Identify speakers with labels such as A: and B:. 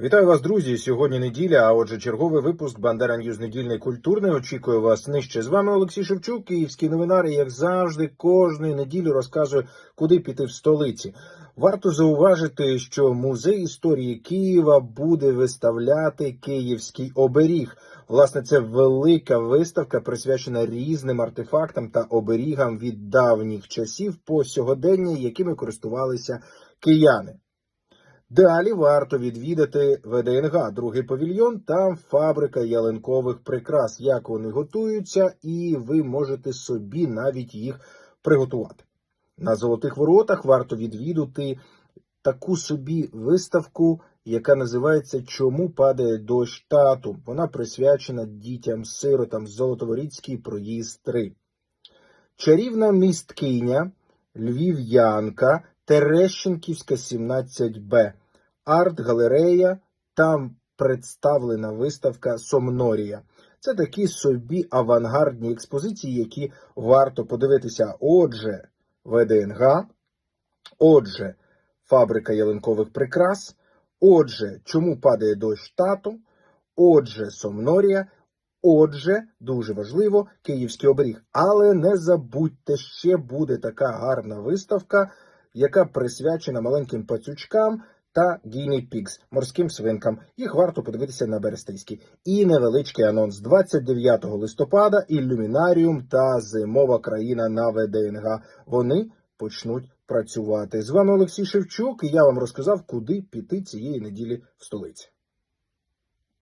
A: Вітаю вас, друзі! Сьогодні неділя, а отже, черговий випуск Бандера Ньюз недільний культурний. Очікую вас нижче. З вами Олексій Шевчук, київський новинар, і як завжди, кожної неділі розказую, куди піти в столиці. Варто зауважити, що музей історії Києва буде виставляти київський оберіг. Власне, це велика виставка, присвячена різним артефактам та оберігам від давніх часів по сьогодення, якими користувалися кияни. Далі варто відвідати ВДНГ, другий павільйон, там фабрика ялинкових прикрас. Як вони готуються, і ви можете собі навіть їх приготувати. На золотих воротах варто відвідати таку собі виставку, яка називається Чому падає дощ тату. Вона присвячена дітям сиротам Золотоворіцький проїзд 3. Чарівна місткиня, Львів'янка, Терещенківська 17Б. Арт-галерея, там представлена виставка Сомнорія. Це такі собі авангардні експозиції, які варто подивитися. Отже, ВДНГ, отже, фабрика ялинкових прикрас, отже, чому падає дощ тату, отже, Сомнорія, отже, дуже важливо, Київський оберіг. Але не забудьте, ще буде така гарна виставка, яка присвячена маленьким пацючкам та Гіні Пікс, морським свинкам. Їх варто подивитися на Берестейській. І невеличкий анонс 29 листопада ілюмінаріум та зимова країна на ВДНГ. Вони почнуть працювати. З вами Олексій Шевчук, і я вам розказав, куди піти цієї неділі в столиці.